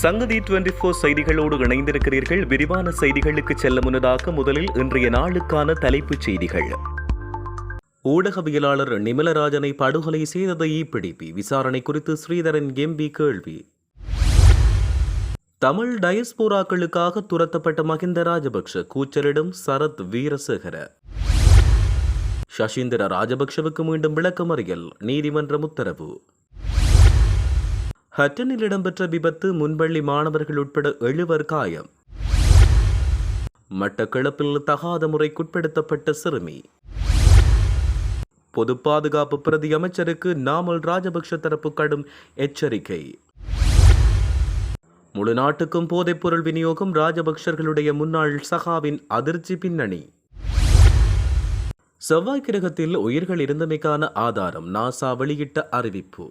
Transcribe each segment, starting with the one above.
சங்கதி twenty four செய்திகளோடு இணைந்திருக்கிறீர்கள். விரிவான செய்திகளுக்கு செல்ல முன்னதாக முதலில் இன்றைய நாளுக்கான தலைப்புச் செய்திகள். ஊடகவியலாளர் நிமலராஜனை படுகொலை செய்ததை பிடிபி விசாரணை குறித்து ஸ்ரீதரன் எம்பி கேள்வி. தமிழ் டயஸ்போராக்களுக்காக துரத்தப்பட்ட மகிந்த ராஜபக்ஷ. கூச்சலிடும் சரத் வீரசேகர. சசீந்திர ராஜபக்ஷவுக்கு மீண்டும் விளக்கமறியல். நீதிமன்றம் உத்தரவு. ஹட்டனில் இடம்பெற்ற விபத்து முன்பள்ளி மாணவர்கள் உட்பட எழுவர் காயம். மட்டக்களப்பில் தகாத முறைக்குட்படுத்தப்பட்ட சிறுமி. பொது பாதுகாப்பு பிரதி அமைச்சருக்கு நாமல் ராஜபக்ஷ தரப்பு கடும் எச்சரிக்கை. முழு நாட்டுக்கும் போதைப்பொருள் விநியோகம் ராஜபக்ஷர்களுடைய முன்னாள் சகாவின் அதிர்ச்சி பின்னணி. செவ்வாய் கிரகத்தில் உயிர்கள் இருந்தமைக்கான ஆதாரம் நாசா வெளியிட்ட அறிவிப்பு.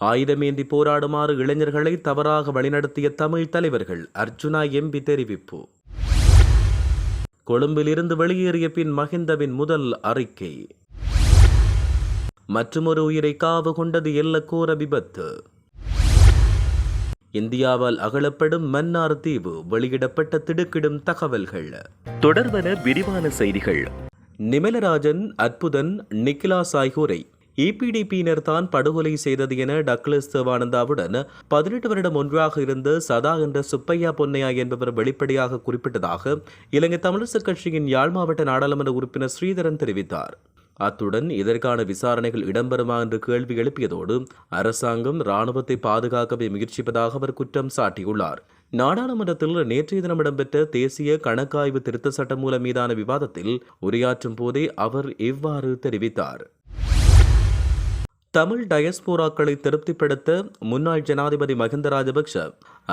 ஆயுதமேந்தி போராடுமாறு இளைஞர்களை தவறாக வழிநடத்திய தமிழ் தலைவர்கள் அர்ஜுனா எம்பி தெரிவிப்பு. கொழும்பிலிருந்து வெளியேறிய பின் மகிந்தவின் முதல் அறிக்கை. மற்றுமொரு உயிரை காவு கொண்டது எல்லக்கோர விபத்து. இந்தியாவால் அகலப்படும் மன்னார் தீவு வெளியிடப்பட்ட திடுக்கிடும் தகவல்கள். தொடர்வன விரிவான செய்திகள். நிமலராஜன் அற்புதன் நிக்கிலாஸ் ஆகியோரை இபிடிபியினர் தான் படுகொலை செய்தது என டக்ளஸ் தேவானந்தாவுடன் பதினெட்டு வருடம் ஒன்றாக இருந்த சதா என்ற சுப்பையா பொன்னையா என்பவர் வெளிப்படையாக குறிப்பிட்டதாக இலங்கை தமிழரசுக் கட்சியின் யாழ் மாவட்ட நாடாளுமன்ற உறுப்பினர் ஸ்ரீதரன் தெரிவித்தார். அத்துடன் இதற்கான விசாரணைகள் இடம்பெறுமா என்று கேள்வி எழுப்பியதோடு அரசாங்கம் இராணுவத்தை பாதுகாக்கவே முயற்சிப்பதாக அவர் குற்றம் சாட்டியுள்ளார். நாடாளுமன்றத்தில் நேற்றைய தினம் இடம்பெற்ற தேசிய கணக்காய்வு திருத்த சட்டம் மூலம் மீதான விவாதத்தில் உரையாற்றும் போதே அவர் இவ்வாறு தெரிவித்தார். தமிழ் டயஸ்போராக்களை திருப்திப்படுத்த முன்னாள் ஜனாதிபதி மஹிந்த ராஜபக்ஷ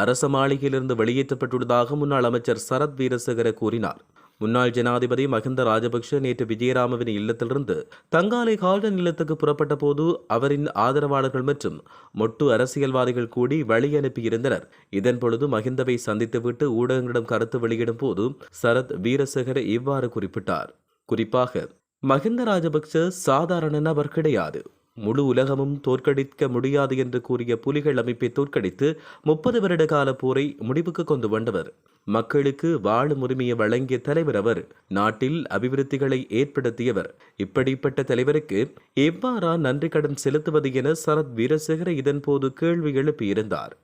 அரச மாளிகையிலிருந்து வெளியேற்றப்பட்டுள்ளதாக முன்னாள் அமைச்சர் சரத் வீரசேகர கூறினார். முன்னாள் ஜனாதிபதி மஹிந்த ராஜபக்ஷ நேற்று விஜயராமவின் இல்லத்திலிருந்து தங்காலை கால்டன் இல்லத்துக்கு புறப்பட்ட போது அவரின் ஆதரவாளர்கள் மற்றும் மொட்டு அரசியல்வாதிகள் கூடி வழி அனுப்பியிருந்தனர். இதன் பொழுது மஹிந்தவை சந்தித்துவிட்டு ஊடகங்களிடம் கருத்து வெளியிடும் போது சரத் வீரசேகர இவ்வாறு குறிப்பிட்டார். குறிப்பாக மஹிந்த ராஜபக்ஷ சாதாரண நபர் கிடையாது. முழு உலகமும் தோற்கடிக்க முடியாது என்று கூறிய புலிகள் அமைப்பை தோற்கடித்து முப்பது வருட கால போரை முடிவுக்கு கொண்டு வந்தவர். மக்களுக்கு வாழும் உரிமையை வழங்கிய தலைவர் அவர் நாட்டில் அபிவிருத்திகளை ஏற்படுத்தியவர். இப்படிப்பட்ட தலைவருக்கு எவ்வாறா நன்றி கடன் செலுத்துவது என சரத் வீரசேகர இதன்போது கேள்வி எழுப்பியிருந்தார்.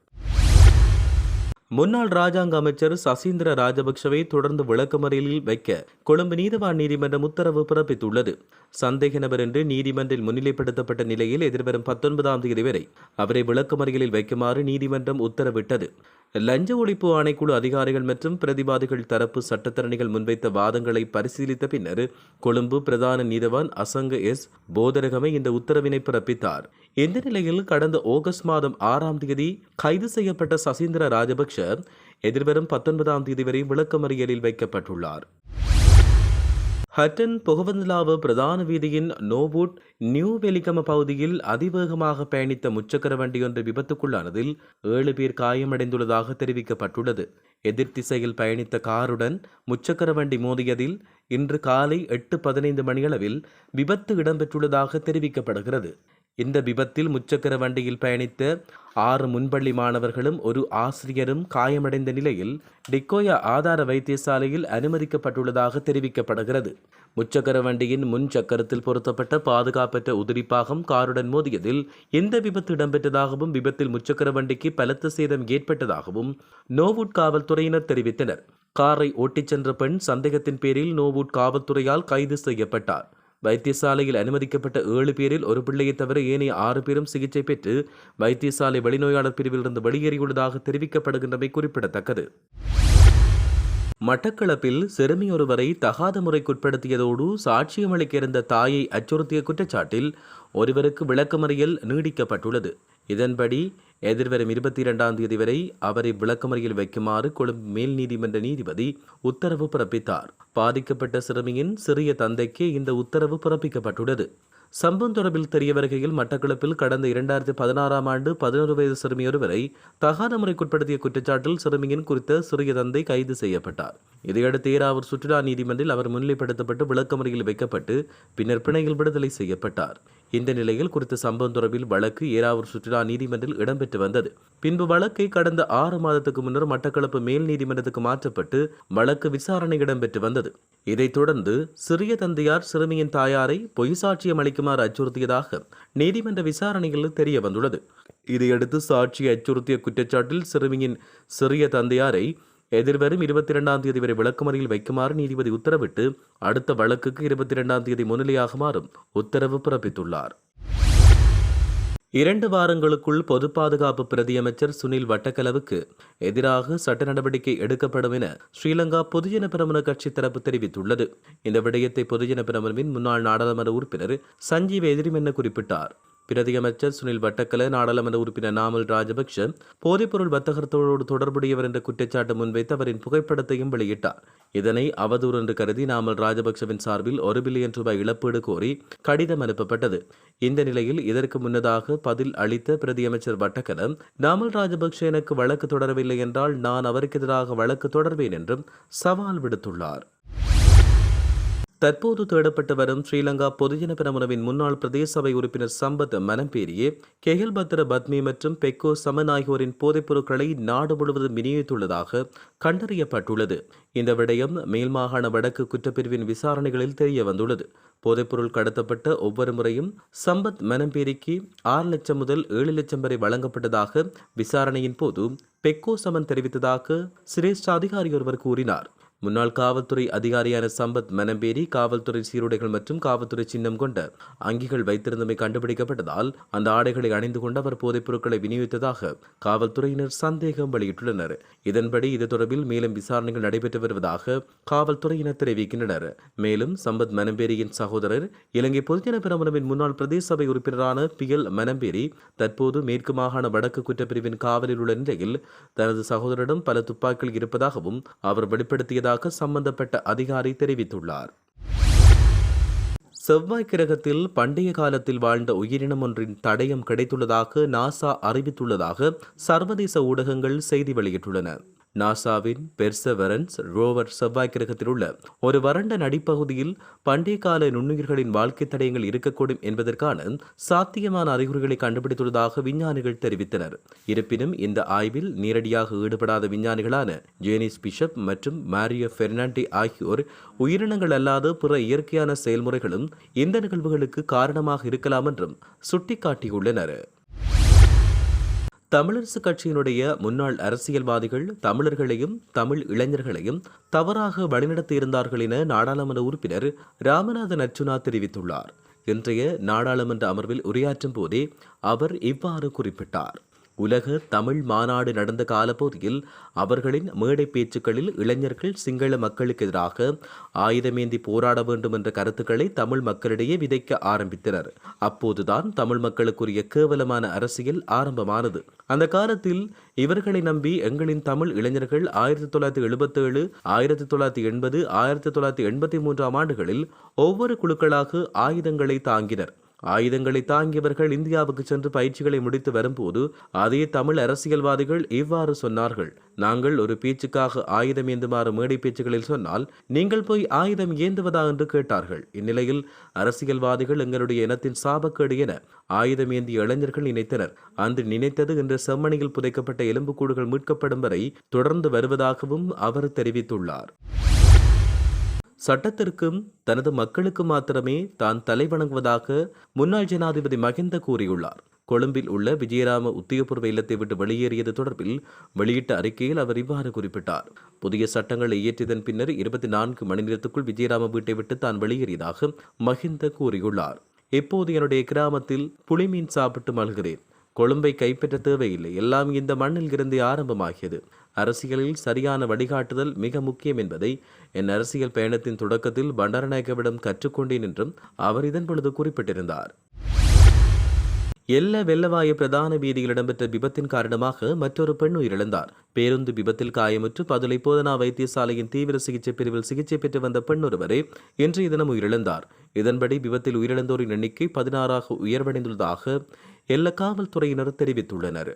முன்னாள் ராஜாங்க அமைச்சர் சசீந்திர ராஜபக்சவை தொடர்ந்து விளக்கமறியலில் வைக்க கொழும்பு நீதவான் நீதிமன்றம் உத்தரவு பிறப்பித்துள்ளது. சந்தேக நபர் என்று நீதிமன்றில் முன்னிலைப்படுத்தப்பட்ட நிலையில் எதிர்வரும் பத்தொன்பதாம் தேதி வரை அவரை விளக்கமறியலில் வைக்குமாறு நீதிமன்றம் உத்தரவிட்டது. லஞ்ச ஒழிப்பு ஆணைக்குழு அதிகாரிகள் மற்றும் பிரதிவாதிகள் தரப்பு சட்டத்தரணிகள் முன்வைத்த வாதங்களை பரிசீலித்த பின்னர் கொழும்பு பிரதான நீதவான் அசங்க எஸ். போதரகமே இந்த உத்தரவினை பிறப்பித்தார். இந்த நிலையில் கடந்த ஆகஸ்ட் மாதம் ஆறாம் தேதி கைது செய்யப்பட்ட சசீந்திர ராஜபக்ஷ எதிர்வரும் பத்தொன்பதாம் தேதி வரை விளக்கமறியலில் வைக்கப்பட்டுள்ளார். ஹட்டன் புகவந்தலாவு பிரதான வீதியின் நோவுட் நியூ வெலிகம பகுதியில் அதிவேகமாக பயணித்த முச்சக்கர வண்டியொன்று விபத்துக்குள்ளானதில் ஏழு பேர் காயமடைந்துள்ளதாக தெரிவிக்கப்பட்டுள்ளது. எதிர் திசையில் பயணித்த காருடன் முச்சக்கர வண்டி மோதியதில் இன்று காலை எட்டு பதினைந்து மணியளவில் விபத்து இடம்பெற்றுள்ளதாக தெரிவிக்கப்படுகிறது. இந்த விபத்தில் முச்சக்கர வண்டியில் பயணித்த ஆறு முன்பள்ளி மாணவர்களும் ஒரு ஆசிரியரும் காயமடைந்த நிலையில் டிக்கோயா ஆதார வைத்தியசாலையில் அனுமதிக்கப்பட்டுள்ளதாக தெரிவிக்கப்படுகிறது. முச்சக்கர வண்டியின் முன் சக்கரத்தில் பொருத்தப்பட்ட பாதுகாப்பற்ற உதிரிப்பாகம் காருடன் மோதியதில் இந்த விபத்து இடம்பெற்றதாகவும் விபத்தில் முச்சக்கர வண்டிக்கு பலத்த சேதம் ஏற்பட்டதாகவும் நோவுட் காவல்துறையினர் தெரிவித்தனர். காரை ஓட்டிச் சென்ற பெண் சந்தேகத்தின் பேரில் நோவுட் காவல்துறையால் கைது செய்யப்பட்டார். வைத்தியசாலையில் அனுமதிக்கப்பட்ட ஏழு பேரில் ஒரு பிள்ளையை தவிர ஏனைய ஆறு பேரும் சிகிச்சை பெற்று வைத்தியசாலை வெளிநோயாளர் பிரிவிலிருந்து வெளியேறியுள்ளதாக தெரிவிக்கப்படுகின்றமை குறிப்பிடத்தக்கது. மட்டக்களப்பில் சிறுமி ஒருவரை தகாத முறைக்குட்படுத்தியதோடு சாட்சியம் அளிக்க இருந்த தாயை அச்சுறுத்திய குற்றச்சாட்டில் ஒருவருக்கு விளக்கமறியல் நீடிக்கப்பட்டுள்ளது. இதன்படி எதிர்வரும் இருபத்தி இரண்டாம் தேதி வரை அவரை விளக்கமறியில் வைக்குமாறு கொழும்பு மேல் நீதிமன்ற நீதிபதி உத்தரவு பிறப்பித்தார். பாதிக்கப்பட்ட சிறுமியின் சிறிய தந்தைக்கு இந்த உத்தரவு பிறப்பிக்கப்பட்டுள்ளது. சம்பவம் தொடர்பில் தெரிய வருகையில் மட்டக்களப்பில் கடந்த இரண்டாயிரத்தி பதினாறாம் ஆண்டு பதினோரு வயது சிறுமியொருவரை தகாத முறைக்குட்படுத்திய குற்றச்சாட்டில் சிறுமியின் குறித்த சிறிய தந்தை கைது செய்யப்பட்டார். இதையடுத்து ஏராவூர் சுற்றுலா நீதிமன்றில் அவர் முன்னிலைப்படுத்தப்பட்டு விளக்கமறியில் வைக்கப்பட்டு பின்னர் பிணையில் விடுதலை செய்யப்பட்டார். இந்த நிலையில் குறித்த சம்பவம் தொடர்பில் வழக்கு ஏராவூர் சுற்றுலா நீதிமன்றில் இடம்பெற்று வந்தது. பின்பு வழக்கை கடந்த ஆறு மாதத்துக்கு முன்னர் மட்டக்களப்பு மேல் நீதிமன்றத்துக்கு மாற்றப்பட்டு வழக்கு விசாரணை இடம்பெற்று வந்தது. இதைத் தொடர்ந்து சிறிய தந்தையார் சிறுமியின் தாயாரை பொய் சாட்சியம் அளிக்குமாறு அச்சுறுத்தியதாக நீதிமன்ற விசாரணையில் தெரிய வந்துள்ளது. இதையடுத்து சாட்சியை அச்சுறுத்திய குற்றச்சாட்டில் சிறுமியின் சிறிய தந்தையாரை எதிர்வரும் இருபத்தி இரண்டாம் தேதி வரை விளக்குமறையில் வைக்குமாறு நீதிபதி உத்தரவிட்டு அடுத்த வழக்குக்கு இருபத்தி இரண்டாம் தேதி முன்னிலையாகுமாறும் உத்தரவு பிறப்பித்துள்ளார். இரண்டு வாரங்களுக்குள் பொது பாதுகாப்பு பிரதியமைச்சர் சுனில் வட்டக்கலவுக்கு எதிராக சட்ட நடவடிக்கை எடுக்கப்படும் என ஸ்ரீலங்கா பொதுஜன பிரமுன கட்சி தரப்பு தெரிவித்துள்ளது. இந்த விடயத்தை பொதுஜன பிரமுனவின் முன்னாள் நாடாளுமன்ற உறுப்பினர் சஞ்சீவ் எதிரிமென்ன குறிப்பிட்டார். பிரதியமைச்சர் சுனில் வட்டக்கல நாடாளுமன்ற உறுப்பினர் நாமல் ராஜபக்ஷ போதைப்பொருள் வர்த்தகத்தோடு தொடர்புடையவர் என்ற குற்றச்சாட்டு முன்வைத்து அவரின் புகைப்படத்தையும் வெளியிட்டார். இதனை அவதூறு என்று கருதி நாமல் ராஜபக்ஷவின் சார்பில் ஒரு பில்லியன் ரூபாய் இழப்பீடு கோரி கடிதம் அனுப்பப்பட்டது. இந்த நிலையில் இதற்கு முன்னதாக பதில் அளித்த பிரதியமைச்சர் வட்டக்கல நாமல் ராஜபக்ஷ எனக்கு வழக்கு தொடரவில்லை என்றால் நான் அவருக்கு எதிராக வழக்கு தொடர்வேன் என்றும் சவால் விடுத்துள்ளார். தற்போது தேடப்பட்டு வரும் ஸ்ரீலங்கா பொதுஜன பிரமுனவின் முன்னாள் பிரதேச சபை உறுப்பினர் சம்பத் மனம்பேரியே கெஹில் பத்ர பத்மி மற்றும் பெக்கோ சமன் ஆகியோரின் போதைப் பொருட்களை நாடு முழுவதும் விநியோகித்துள்ளதாக கண்டறியப்பட்டுள்ளது. இந்த விடயம் மேல் மாகாண வடக்கு குற்றப்பிரிவின் விசாரணைகளில் தெரிய வந்துள்ளது போதைப்பொருள் கடத்தப்பட்ட ஒவ்வொரு முறையும் சம்பத் மனம்பேரிக்கு ஆறு லட்சம் முதல் ஏழு லட்சம் வரை வழங்கப்பட்டதாக விசாரணையின் போது பெக்கோ சமன் தெரிவித்ததாக சிரேஷ்ட அதிகாரி ஒருவர் கூறினார். முன்னாள் காவல்துறை அதிகாரியான சம்பத் மனம்பேரி காவல்துறை சீருடைகள் மற்றும் காவல்துறை சின்னம் கொண்ட அங்கிகள் வைத்திருந்தமை கண்டுபிடிக்கப்பட்டதால் அந்த ஆடைகளை அணிந்து கொண்டு அவர் போதைப் பொருட்களை விநியோகித்ததாக காவல்துறையினர் சந்தேகம் வெளியிட்டுள்ளனர். இதன்படி இது தொடர்பில் மேலும் விசாரணைகள் நடைபெற்று வருவதாக காவல்துறையினர் தெரிவிக்கின்றனர். மேலும் சம்பத் மனம்பேரியின் சகோதரர் இலங்கை பொதுஜன பிரமுனவின் முன்னாள் பிரதேச சபை உறுப்பினரான பி எல் மனம்பேரி தற்போது மேற்கு மாகாண வடக்கு குற்றப்பிரிவின் காவலில் உள்ள நிலையில் தனது சகோதரரிடம் பல துப்பாக்கிகள் இருப்பதாகவும் அவர் வெளிப்படுத்தியதாக சம்பந்தப்பட்ட அதிகாரி தெரிவித்துள்ளார். செவ்வாய் கிரகத்தில் பண்டைய காலத்தில் வாழ்ந்த உயிரினம் ஒன்றின் தடயம் கிடைத்துள்ளதாக நாசா அறிவித்துள்ளதாக சர்வதேச ஊடகங்கள் செய்தி வெளியிட்டுள்ளன. நாசாவின் பெர்சவரன்ஸ் ரோவர் செவ்வாய் கிரகத்தில் உள்ள ஒரு வறண்ட நடிப்பகுதியில் பண்டைய கால நுண்ணுயிர்களின் வாழ்க்கை தடயங்கள் இருக்கக்கூடும் என்பதற்கான சாத்தியமான அறிகுறிகளை கண்டுபிடித்துள்ளதாக விஞ்ஞானிகள் தெரிவித்தனர். இருப்பினும் இந்த ஆய்வில் நேரடியாக ஈடுபடாத விஞ்ஞானிகளான ஜேனிஸ் பிஷப் மற்றும் மாரியோ பெர்னாண்டி ஆகியோர் உயிரினங்கள் அல்லாத பிற இயற்கையான செயல்முறைகளும் இந்த நிகழ்வுகளுக்கு காரணமாக இருக்கலாம் என்றும் சுட்டிக்காட்டியுள்ளனர். தமிழரசு கட்சியினுடைய முன்னாள் அரசியல்வாதிகள் தமிழர்களையும் தமிழ் இளைஞர்களையும் தவறாக வழிநடத்தியிருந்தார்கள் என நாடாளுமன்ற உறுப்பினர் ராமநாதன் அர்ச்சுனா தெரிவித்துள்ளார். இன்றைய நாடாளுமன்ற அமர்வில் உரையாற்றும் போதே அவர் இவ்வாறு குறிப்பிட்டார். உலக தமிழ் மாநாடு நடந்த காலப்பகுதியில் அவர்களின் மேடை பேச்சுக்களில் இளைஞர்கள் சிங்கள மக்களுக்கு எதிராக ஆயுதமேந்தி போராட வேண்டும் என்ற கருத்துக்களை தமிழ் மக்களிடையே விதைக்க ஆரம்பித்தனர். அப்போதுதான் தமிழ் மக்களுக்குரிய கேவலமான அரசியல் ஆரம்பமானது. அந்த காலத்தில் இவர்களை நம்பி எங்களின் தமிழ் இளைஞர்கள் ஆயிரத்தி தொள்ளாயிரத்தி எழுபத்தேழு ஆயிரத்தி தொள்ளாயிரத்தி எண்பது ஆயிரத்தி தொள்ளாயிரத்தி எண்பத்தி மூன்றாம் ஆண்டுகளில் ஒவ்வொரு குழுக்களாக ஆயுதங்களை தாங்கினர். ஆயுதங்களை தாங்கியவர்கள் இந்தியாவுக்கு சென்று பயிற்சிகளை முடித்து வரும்போது அதே தமிழ் அரசியல்வாதிகள் இவ்வாறு சொன்னார்கள். நாங்கள் ஒரு பேச்சுக்காக ஆயுதம் ஏந்துமாறு மேடை பேச்சுகளில் சொன்னால் நீங்கள் போய் ஆயுதம் ஏந்துவதா என்று கேட்டார்கள். இந்நிலையில் அரசியல்வாதிகள் எங்களுடைய இனத்தின் சாபக்கேடு என ஆயுதம் ஏந்திய இளைஞர்கள் நினைத்தனர். அன்று நினைத்தது இன்று செம்மணியில் புதைக்கப்பட்ட எலும்புக்கூடுகள் மீட்கப்படும் வரை தொடர்ந்து வருவதாகவும் அவர் தெரிவித்துள்ளார். சட்டத்திற்கும் தனது மக்களுக்கு மாத்திரமே தான் தலைவணங்குவதாக முன்னாள் ஜனாதிபதி மகிந்த கூறியுள்ளார். கொழும்பில் உள்ள விஜயராம உத்தியோகபூர்வ இல்லத்தை விட்டு வெளியேறியது தொடர்பில் வெளியிட்ட அறிக்கையில் அவர் இவ்வாறு குறிப்பிட்டார். புதிய சட்டங்களை இயற்றியதன் பின்னர் இருபத்தி நான்கு மணி நேரத்துக்குள் விஜயராம வீட்டை விட்டு தான் வெளியேறியதாக மகிந்த கூறியுள்ளார். இப்போது என்னுடைய கிராமத்தில் புளிமீன் சாப்பிட்டு மல்கிறேன் கொழும்பை கைப்பற்ற தேவையில்லை. எல்லாம் இந்த மண்ணில் இருந்தே ஆரம்பமாகியது. அரசியலில் சரியான வழிகாட்டுதல் மிக முக்கியம் என்பதை என் அரசியல் பயணத்தின் தொடக்கத்தில் பண்டாரநாயகவிடம் கற்றுக்கொண்டேன் என்றும் அவர் இதன் பொழுது குறிப்பிட்டிருந்தார். எல்ல வெள்ளவாய பிரதான வீதியில் இடம்பெற்ற விபத்தின் காரணமாக மற்றொரு பெண் உயிரிழந்தார். பேருந்து விபத்தில் காயமுற்று பதுளை போதனா வைத்தியசாலையின் தீவிர சிகிச்சை பிரிவில் சிகிச்சை பெற்று வந்த பெண் ஒருவரே இன்றைய தினம் உயிரிழந்தார். இதன்படி விபத்தில் உயிரிழந்தோரின் எண்ணிக்கை பதினாறாக உயர்வடைந்துள்ளதாக எல்ல காவல்துறையினர் தெரிவித்துள்ளனர்.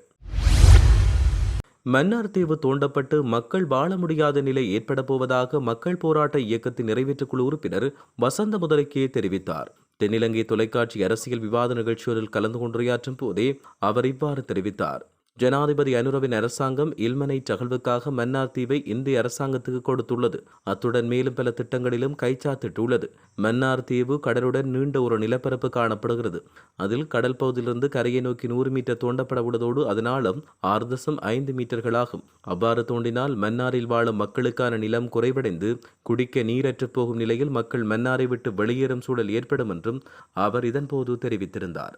மன்னார் தீவு தோண்டப்பட்டு மக்கள் வாழ முடியாத நிலை ஏற்பட போவதாக மக்கள் போராட்ட இயக்கத்தின் நிறைவேற்றுக் குழு உறுப்பினர் வசந்த முதலைக்கே தெரிவித்தார். தென்னிலங்கை தொலைக்காட்சி அரசியல் விவாத நிகழ்ச்சியொன்றில் கலந்து கொண்டுரையாற்றும் போதே அவர் இவ்வாறு தெரிவித்தார். ஜனாதிபதி அனுரவின் அரசாங்கம் இல்மனை தகவலுக்காக மன்னார் தீவை இந்திய அரசாங்கத்துக்கு கொடுத்துள்ளது. அத்துடன் மேலும் பல திட்டங்களிலும் கைச்சாத்திட்டுள்ளது. மன்னார் தீவு கடலுடன் நீண்ட ஒரு நிலப்பரப்பு காணப்படுகிறது. அதில் கடல் பகுதியிலிருந்து கரையை நோக்கி நூறு மீட்டர் தோண்டப்பட உள்ளதோடு அதனாலும் ஆறு தசம் ஐந்து மீட்டர்களாகும். அவ்வாறு தோண்டினால் மன்னாரில் வாழும் மக்களுக்கான நிலம் குறைவடைந்து குடிக்க நீரற்று போகும் நிலையில் மக்கள் மன்னாரை விட்டு வெளியேறும் சூழல் ஏற்படும் என்றும் அவர் இதன்போது தெரிவித்திருந்தார்.